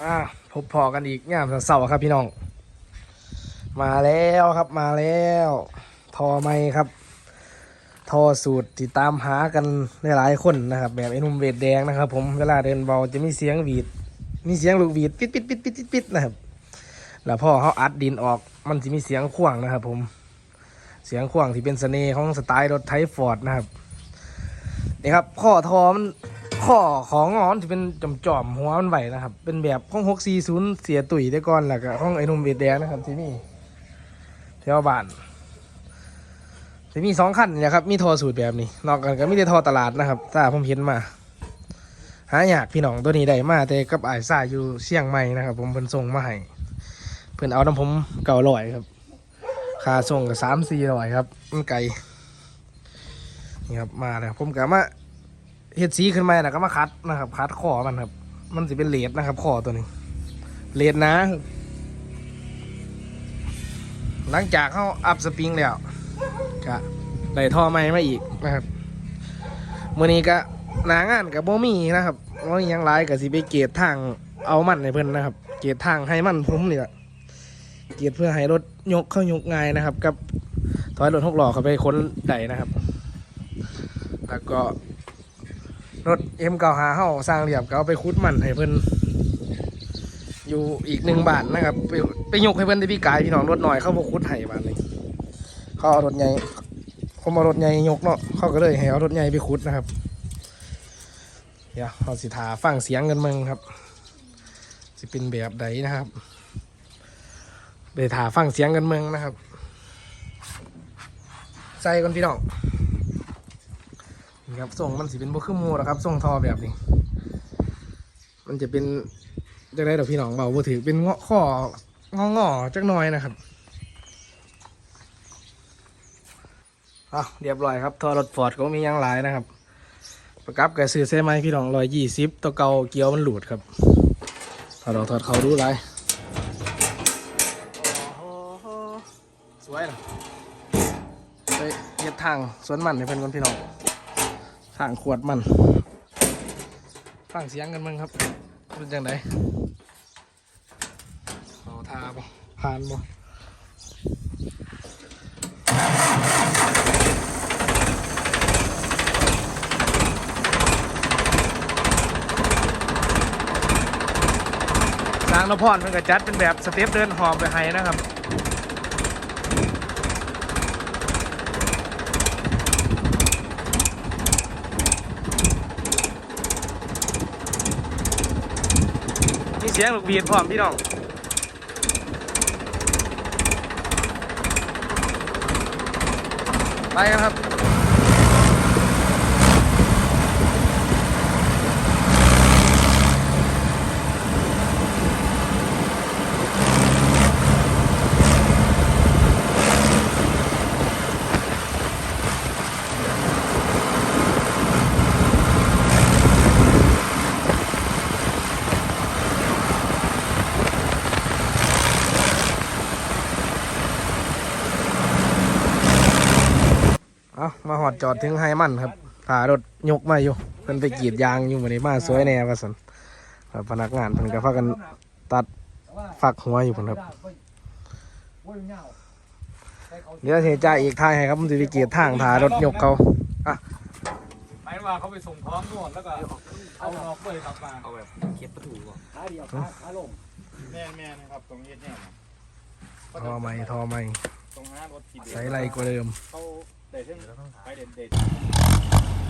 อ่าพบพอกันอีกงามเสาร์ครับพี่น้อง มาแล้วครับมาแล้ว ทอไม้ครับ ทอสูตรที่ตามหากันหลายๆคนนะครับ แบบไอ้หนุ่มเวทแดงนะครับ ผมเวลาเดินเบาจะมีเสียงหวีด มีเสียงลูกหวีดปิดปิดปิดปิดปิดปิดนะครับ แล้วพ่อเขาอัดดินออกมันจะมีเสียงข่วงนะครับ ผมเสียงข่วงที่เป็นเสน่ห์ของสไตล์รถไทฟอร์ดนะครับนี่ครับข้อทอมัน ข้อของงอนที่เป็นจอมๆหัวมันไหวนะครับ เป็นแบบของหกสี่ศูนย์เสียตุ๋ยได้ก่อนแล้วก็ของไอ้นุ่มเวทแดงนะครับที่นี่แถวบ้านจะมีสองขั้นนี่ยครับ มีทอสูตรแบบนี้ นอกกันก็มีแต่ทอตลาดนะครับ ถ้าผมเห็นมา หาอยากพี่น้องตัวนี้ได้มาแต่กับไอ้ายซ่าอยู่เชียงใหม่นะครับ ผมเพิ่นส่งมาให้เพิ่นเอาน้ำผมเก่าลอยครับค่าส่งกับสามสี่ร้อยครับมันไกลนี่ครับมาแล้วผมก็มา เฮ็ดสีขึ้นมาแล้วก็มาคัดนะครับ คัดคอมันครับ มันจะเป็นเลดนะครับคอตัวนี้เลดนะ หลังจากเขาอัพสปริงแล้วก็ได้ท่อไม้มาอีกนะครับมื่อนี้ก็หนางานกับโบมี่นะครับว่ามีหยังไรกับสิไปเกตทางเอามันในเพิ่อนนะครับ เกตทางให้มันผมนี่แหละเกตเพื่อให้รถยกเข้ายกง่ายนะครับ กับถอยรถหกล้อเข้าไปค้นไดนะครับ แล้วก็ รถเอ็มเก่าหาเฮาสร้างเรียบก็เอาไปคุดมันให้เพิ่นอยู่อีกหนึ่งบาทนะครับ ไปไปยกให้เพิ่นได้พี่กายพี่น้องรถหน่อยเข้ามาคุดให้บาทนี้เขาเอารถใหญ่ผมเอารถใหญ่ยกเนาะเขาก็เลยให้เอารถใหญ่ไปขุดนะครับ เดี๋ยวเราสิถาฟังเสียงกันเมืองครับจะเป็นแบบใดนะครับไปถาฟังเสียงกันเมืองนะครับ ใส่ก่อนพี่น้อง ครับส่งมันสิเป็นบุคือหมูนะครับส่งทอแบบนี้ มันจะเป็นจะได้ดอกพี่น้องเบาบ่ถือเป็นเงาะข้องอๆจักหน่อยนะครับอะเรียบร้อยครับทอรถฟอร์ดก็มีอยังหลายนะครับ ประกับกับซื้อเส้ไหมพี่น้องร้อยยี่สิบตัวเก่าเกียวมันหลุดครับถอดออกถอดเขาดูไรสวยนะไปเฮ็ดทางสวนมันให้เพื่อนกันพี่น้อง ทางขวดมันฟังเสียงกันมั้งครับเป็นจังไดเอาทาบ่ผ่านบ่สร้างนพรมันก็จัดเป็นแบบสเต็ปเดินหอบไปให้นะครับ เสียงลูกบีดพร้อมพี่น้องไปกันครับ เอามาหอดจอดถึงไฮมันครับถารถยกมาอยู่เพิ่นไปกรีดยางอยู่เหมือนมาสวยแน่ว่าสันครับพนักงานเพิ่นก็พากันตัดฝักหัวอยู่เพิ่นครับเดี๋ยวเทจ่ายอีกทายให้ครับมันจะไปกรีดทางถารถยกเขาหมายว่าเขาไปส่งพร้อมนวดแล้วก็เอานอกเลยกลับมาเอาแบบเก็บประตูก่อนขาเดียวขาขาลงแม่แม่นะครับตรงนี้เนี่ยทอไม่ทอไม่ตรงห้ารถทีเดียวใส่ไรกว่าเดิม เขาเด็ดเส้นไปเด็ดเด็ด